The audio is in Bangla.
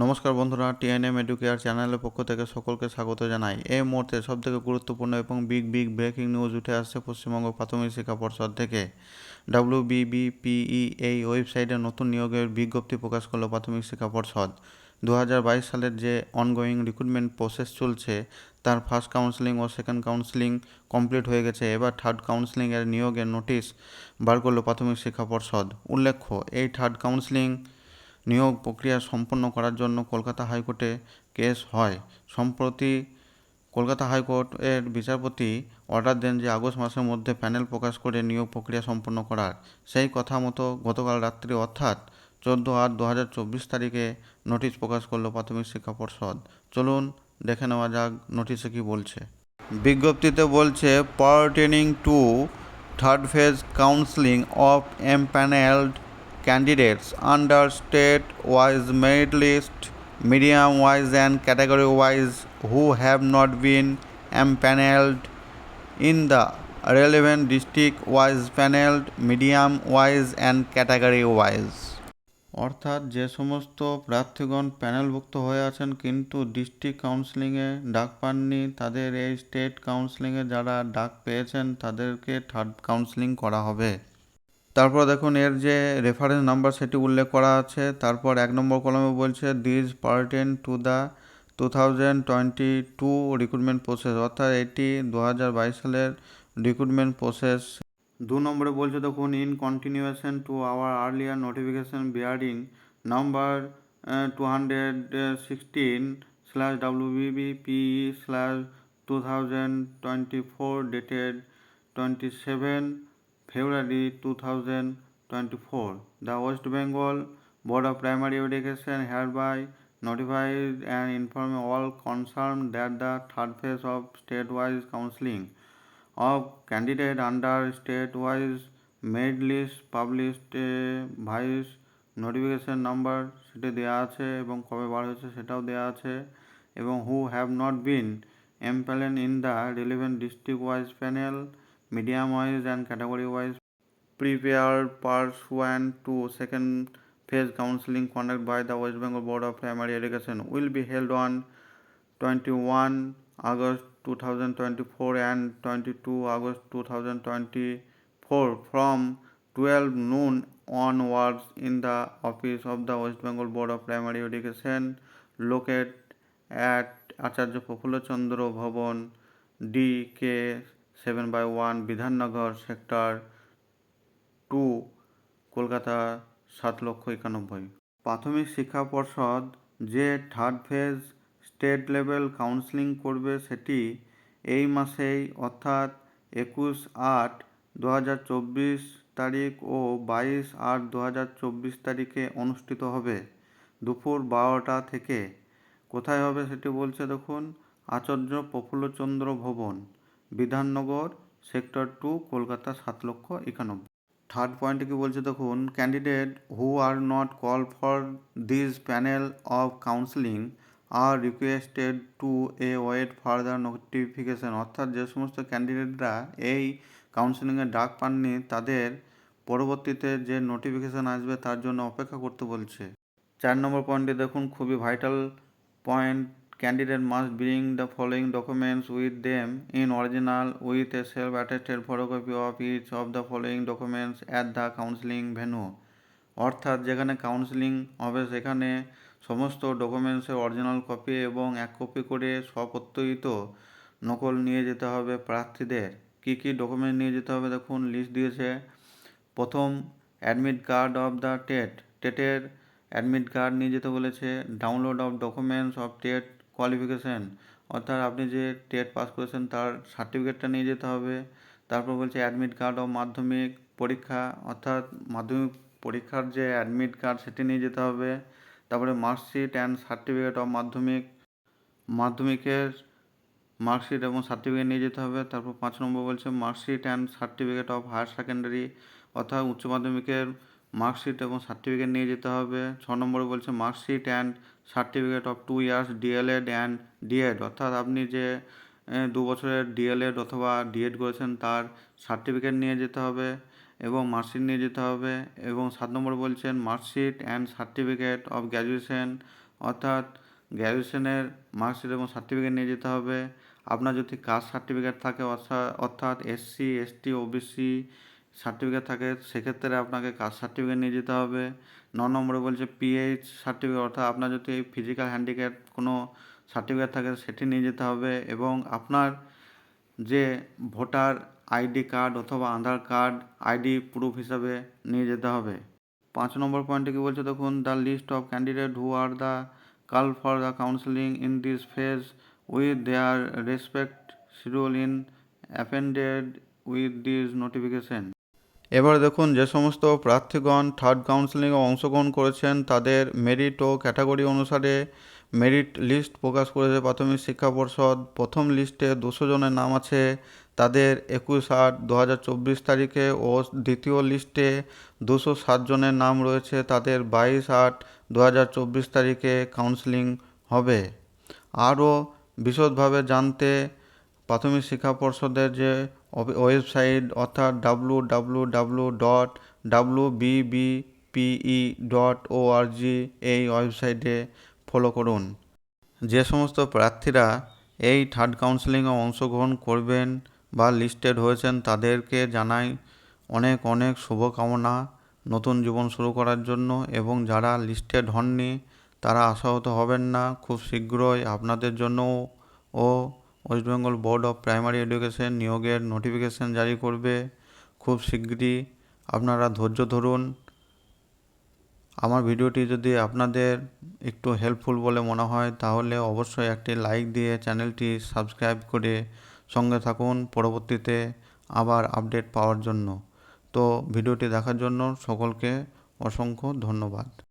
নমস্কার বন্ধুরা টিএনএম এডুকেয়ার চ্যানেলের পক্ষ থেকে সকলকে স্বাগত জানাই। এই মুহূর্তে সবথেকে গুরুত্বপূর্ণ এবং বিগ বিগ ব্রেকিং নিউজ উঠে আসছে পশ্চিমবঙ্গ প্রাথমিক শিক্ষা পর্ষদ থেকে। ডাব্লিউবিবিপিই এই ওয়েবসাইটে নতুন নিয়োগের বিজ্ঞপ্তি প্রকাশ করল প্রাথমিক শিক্ষা পর্ষদ। দু হাজার বাইশ সালের যে অনগোয়িং রিক্রুটমেন্ট প্রসেস চলছে, তার ফার্স্ট কাউন্সেলিং ও সেকেন্ড কাউন্সেলিং কমপ্লিট হয়ে গেছে। এবার থার্ড কাউন্সেলিংয়ের নিয়োগের নোটিশ বার করল প্রাথমিক শিক্ষা পর্ষদ। উল্লেখ্য, এই থার্ড কাউন্সেলিং নিয়োগ প্রক্রিয়া সম্পন্ন করার জন্য কলকাতা হাইকোর্টে কেস হয়। সম্প্রতি কলকাতা হাইকোর্ট এর বিচারপতি অর্ডার দেন যে আগস্ট মাসের মধ্যে প্যানেল প্রকাশ করে নিয়োগ প্রক্রিয়া সম্পন্ন করার। সেই কথা মতো গতকাল রাত্রি অর্থাৎ চোদ্দ আট দু হাজার চব্বিশ তারিখে নোটিশ প্রকাশ করল প্রাথমিক শিক্ষা পর্ষদ। চলুন দেখে নেওয়া যাক নোটিশে কি বলছে। বিজ্ঞপ্তিতে বলছে pertaining to third phase counselling of empanelled candidates under state wise merit list medium wise and category wise who have not been empaneled in the relevant district wise paneled medium wise and category wise অর্থাৎ যে সমস্ত প্রার্থীগণ প্যানেলভুক্ত হয়ে আছেন কিন্তু ডিস্ট্রিক্ট কাউন্সিলিংয়ে ডাক পাননি তাদের এই স্টেট কাউন্সিলিংয়ে যারা ডাক পেয়েছেন তাদেরকে থার্ড কাউন্সিলিং করা হবে তারপর দেখুন এর যে রেফারেন্স নাম্বার সেটি উল্লেখ করা আছে। তারপর এক নম্বর কলমে বলছে this pertain to the two thousand twenty two recruitment process অর্থাৎ এটি দু হাজার বাইশ সালের রিক্রুটমেন্ট প্রসেস দু নম্বরে বলছে, দেখুন in continuation to our earlier notification bearing number two hundred sixteen slash WBBP slash two thousand twenty four dated twenty seven February 2024. The West Bengal Board of Primary Education hereby notifies and informs all concerned that the third phase of state-wise counseling of candidate under state-wise list published uh, vice notification number সেটি দেওয়া আছে এবং কবে বার হয়েছে সেটাও দেওয়া আছে এবং who have not been empanelled in the relevant district wise panel medium wise and category wise prepared pursuant to second phase counseling conducted by the West Bengal Board of Primary Education will be held on 21 August 2024 and 22 August 2024 from 12 noon onwards in the office of the West Bengal Board of Primary Education located at Acharya Prafulla Chandra Bhavan DK seven by one Bidhannagar sector two, Kolkata সাত লক্ষ একানব্বই। প্রাথমিক শিক্ষা পর্ষদ যে third phase state level counselling করবে সেটি এই মাসেই, অর্থাৎ একুশ আট দু তারিখ ও বাইশ আট দু তারিখে অনুষ্ঠিত হবে। দুপুর বারোটা থেকে। কোথায় হবে সেটি বলছে দেখুন, আচার্য প্রফুল্লচন্দ্র ভবন। বিধাননগর সেক্টর টু, কলকাতা সাত লক্ষ একানব্বই। থার্ড পয়েন্টে কি বলছে দেখুন candidate who are not call for this panel of counselling are requested to await further notification অর্থাৎ যে সমস্ত ক্যান্ডিডেটরা এই কাউন্সিলিংয়ে ডাক পাননি, তাদের পরবর্তীতে যে নোটিফিকেশান আসবে তার জন্য অপেক্ষা করতে বলছে। চার নম্বর পয়েন্টে দেখুন, খুবই vital point candidate must bring the following documents with them in original, with a self-attested photocopy of each of the following documents at the counseling venue. অর্থাৎ যেখানে কাউন্সিলিং হবে, সেখানে সমস্ত ডকুমেন্টসের অরিজিনাল কপি এবং এক কপি করে স্বপ্রত্যয়িত নকল নিয়ে যেতে হবে প্রার্থীদের। কী কী ডকুমেন্ট নিয়ে যেতে হবে, দেখুন লিস্ট দিয়েছে। প্রথম admit card of the TET টেটের admit card নিয়ে যেতে বলেছে। Download of documents of TET qualification অর্থাৎ আপনি যে টেট পাস করেছেন তার সার্টিফিকেটটা নিয়ে যেতে হবে। তারপর বলছে অ্যাডমিট কার্ড অফ মাধ্যমিক পরীক্ষা, অর্থাৎ মাধ্যমিক পরীক্ষার যে অ্যাডমিট কার্ড সেটি নিয়ে যেতে হবে। তারপরে মার্কশিট অ্যান্ড সার্টিফিকেট অফ মাধ্যমিক, মাধ্যমিকের মার্কশিট এবং সার্টিফিকেট নিয়ে যেতে হবে। তারপর পাঁচ নম্বর বলছে marksheet and certificate of higher secondary অর্থাৎ উচ্চ মাধ্যমিকের মার্কশিট এবং সার্টিফিকেট নিয়ে যেতে হবে। ছ নম্বরে বলছে marksheet and certificate of two years DElEd and DEd অর্থাৎ আপনি যে দু বছরের ডিএলএড অথবা ডিএড করেছেন তার সার্টিফিকেট নিয়ে যেতে হবে এবং মার্কশিট নিয়ে যেতে হবে এবং সাত নম্বর বলছেন marksheet and certificate of graduation অর্থাৎ গ্র্যাজুয়েশনের মার্কশিট এবং সার্টিফিকেট নিয়ে যেতে হবে। আপনার যদি কাস্ট সার্টিফিকেট থাকে, অর্থা- অর্থাৎ এসসি এসটি ওবিসি সার্টিফিকেট থাকে, সেক্ষেত্রে আপনাকে কাস্ট সার্টিফিকেট নিয়ে যেতে হবে। ন নম্বরে বলছে পিএইচ সার্টিফিকেট অর্থাৎ আপনার যদি ফিজিক্যাল হ্যান্ডিক্যাপ কোনো সার্টিফিকেট থাকে, সেটি নিয়ে যেতে হবে এবং আপনার যে ভোটার আইডি কার্ড অথবা আধার কার্ড আইডি প্রুফ হিসাবে নিয়ে যেতে হবে। পাঁচ নম্বর পয়েন্টে কি বলছে? দেখুন the list of candidate who are the call for the counselling in this phase with their respect schedule in appended with this notification এবার দেখুন, যে সমস্ত প্রার্থীগণ থার্ড কাউন্সিলিংয়ে অংশগ্রহণ করেছেন, তাদের মেরিট ও ক্যাটাগরি অনুসারে মেরিট লিস্ট প্রকাশ করেছে প্রাথমিক শিক্ষা পর্ষদ। প্রথম লিস্টে দুশো জনের নাম আছে। তাদের একুশ আট দু তারিখে ও দ্বিতীয় লিস্টে দুশো জনের নাম রয়েছে। তাদের বাইশ আট দু তারিখে কাউন্সিলিং হবে। আরও বিশদভাবে জানতে প্রাথমিক শিক্ষা পর্ষদের যে ওয়েবসাইট অর্থাৎ W W W dot W BBPE dot ও ওআরজি এই ওয়েবসাইটে ফলো করুন। যে সমস্ত প্রার্থীরা এই থার্ড কাউন্সিলিংয়ে অংশগ্রহণ করবেন বা লিস্টেড হয়েছেন, তাদেরকে জানাই অনেক অনেক শুভকামনা নতুন জীবন শুরু করার জন্য এবং যারা লিস্টেড হননি, তারা আশাহত হবেন না। খুব শীঘ্রই আপনাদের জন্য ও West Bengal Board of Primary Education নিয়োগের নোটিফিকেশন জারি করবে। খুব শীঘ্রই আপনারা ধৈর্য ধরুন। আমার ভিডিওটি যদি আপনাদের একটু হেল্পফুল বলে মনে হয়, তাহলে অবশ্যই একটি লাইক দিয়ে চ্যানেলটি সাবস্ক্রাইব করে সঙ্গে থাকুন পরবর্তীতে আবার আপডেট পাওয়ার জন্য। তো ভিডিওটি দেখার জন্য সকলকে অসংখ্য ধন্যবাদ।